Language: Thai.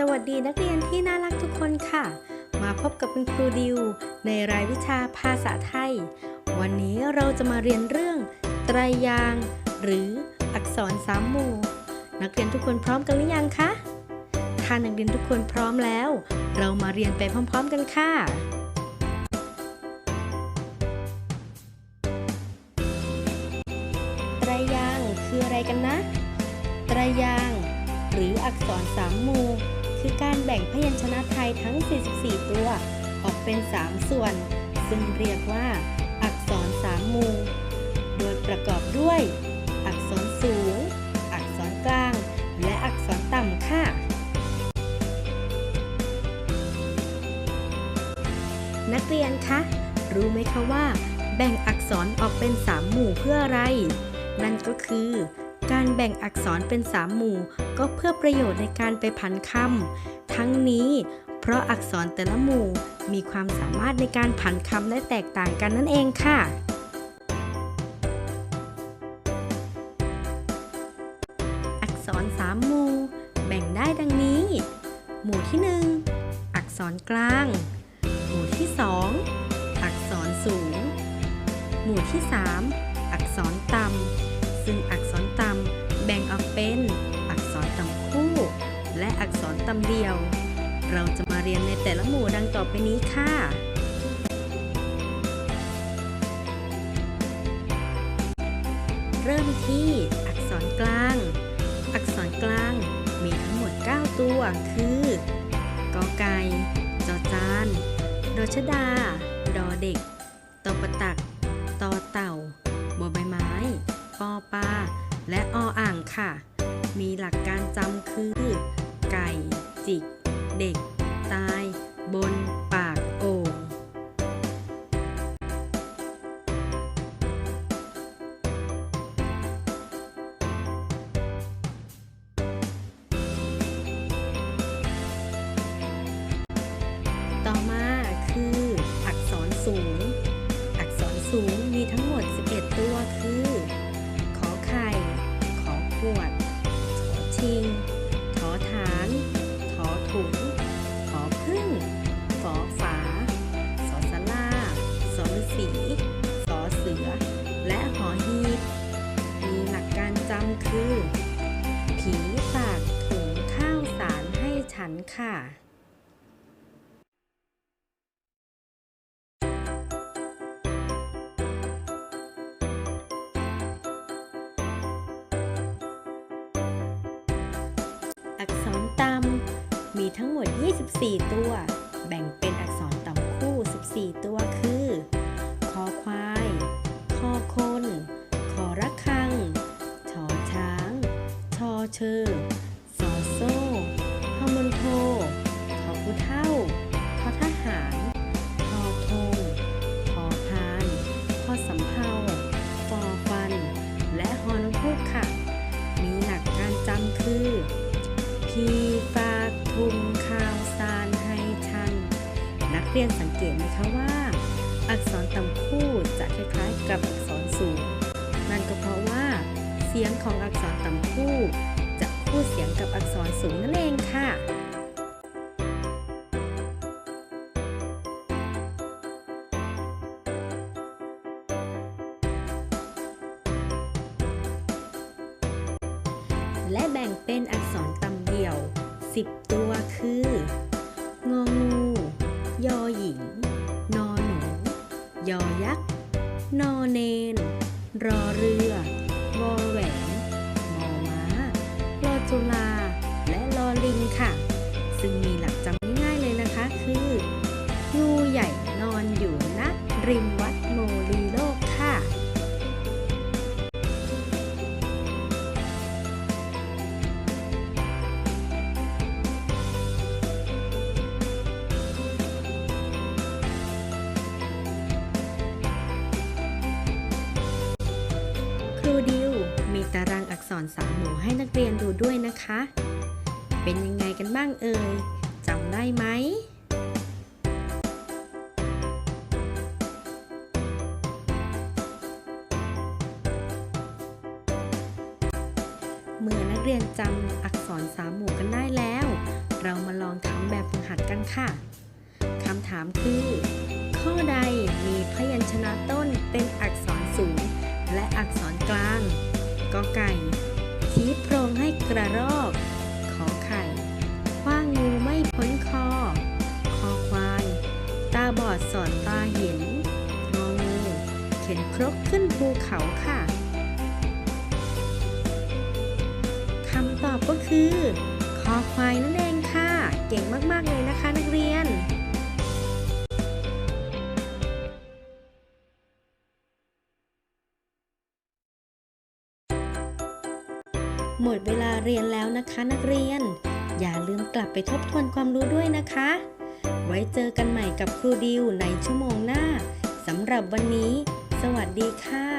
สวัสดีนักเรียนที่น่ารักทุกคนค่ะ มาพบกับคุณครูดิว ในรายวิชาภาษาไทย วันนี้เราจะมาเรียนเรื่องไตรยาง หรืออักษรสามหมู่ นักเรียนทุกคนพร้อมกันหรือยังคะ ถ้านักเรียนทุกคนพร้อมแล้ว เรามาเรียนไปพร้อม ๆ กันค่ะไตรยางคืออะไรกันนะ ไตรยางหรืออักษรสามหมู่ คือการแบ่งพยัญชนะไทยทั้ง 44 ตัว ออกเป็น 3 ส่วน ซึ่งเรียกว่า อักษรสามมู่โดยประกอบด้วย อักษรสูง อักษรกลาง และอักษรต่ำค่ะ นักเรียนคะ รู้ไหมคะว่า แบ่งอักษรออกเป็น 3 หมู่เพื่ออะไร นั่นก็คือ การแบ่งอักษรเป็น3หมู่ ก็เพื่อประโยชน์ในการไปพันคำ ทั้งนี้เพราะอักษรแต่ละหมู่มีความสามารถในการผันคำได้แตกต่างกันนั่นเองค่ะอักษรสามหมู่ แบ่งได้ดังนี้ หมู่ที่ 1 อักษรกลาง หมู่ที่ 2 อักษรสูง หมู่ที่ 3 อักษรต่ำ ซึ่งอักษรต่ำแบ่งออกเป็นอักษรต่ำคู่ และอักษรต่ำเดียว เราจะมาเรียนในแต่ละหมู่ดังต่อไปนี้ค่ะ เริ่มที่อักษรกลาง อักษรกลางมีทั้งหมด 9 ตัว คือกอไก่จอจานดอชดา ดอเด็กตอประตัก ตอเต่าบอใบไม้ ปอปลาและออ่างค่ะ มีหลักการจำคือ ไก่ จิก เด็ก ตาย สีสอเสือ และหอหีบ มีหลักการจำคือ ผีฝากถุงข้าวสารให้ฉันค่ะอักษรต่ำมีทั้งหมด 24 ตัว แบ่งเป็นอักษรต่ำคู่ 14 ตัวคือ เชอสอโซ่ฮอมันโททอผู้เท่าทอทหารทอทงทอพานทอสำเภาฟอฟัน และฮอนกฮูกค่ะมีหลักการจำคือ พี่ฝากทุงข้าวสารให้ฉัน นักเรียนสังเกตไหมคะว่า อักษรต่ำคู่จะคล้ายๆกับอักษรสูง นั่นก็เพราะว่า สียงของอักษรต่ำคู่ จะคู่เสียงกับอักษรสูงนั่นเองค่ะและแบ่งเป็นอักษรต่ำเดี่ยว 10 ตัวคือ งองู ยอหญิง นอหนู ยอยักษ์ นอเนน รอเรือ วอแหว จุลาและลอลิงค่ะ ซึ่งมีหลักจำง่ายๆเลยนะคะ คืองูใหญ่นอนอยู่ณริมวั ตารางอักษรสามหมู่ให้นักเรียนดูด้วยนะคะ เป็นยังไงกันบ้างเอ่ยจำได้ไหมเมื่อนักเรียนจำอักษรสามหมู่กันได้แล้ว เรามาลองทำแบบฝึกหัดกันค่ะคำถามคือ ข้อใดมีพยัญชนะต้นเป็นอักษรสูงและอักษรกลาง กอไก่ ชี้โพรงให้กระรอก ขอไข่คว้างงูไม่พ้นคอ คอควาย ตาบอดสอดตาเห็นงองูเข็นครกขึ้นภูเขาค่ะคำตอบก็คือ คอควายนั่นเองค่ะ เก่งมาก ๆ เลยนะคะนักเรียน หมดเวลาเรียนแล้วนะคะนักเรียน อย่าลืมกลับไปทบทวนความรู้ด้วยนะคะ ไว้เจอกันใหม่กับครูดิวในชั่วโมงหน้าสำหรับวันนี้ สวัสดีค่ะ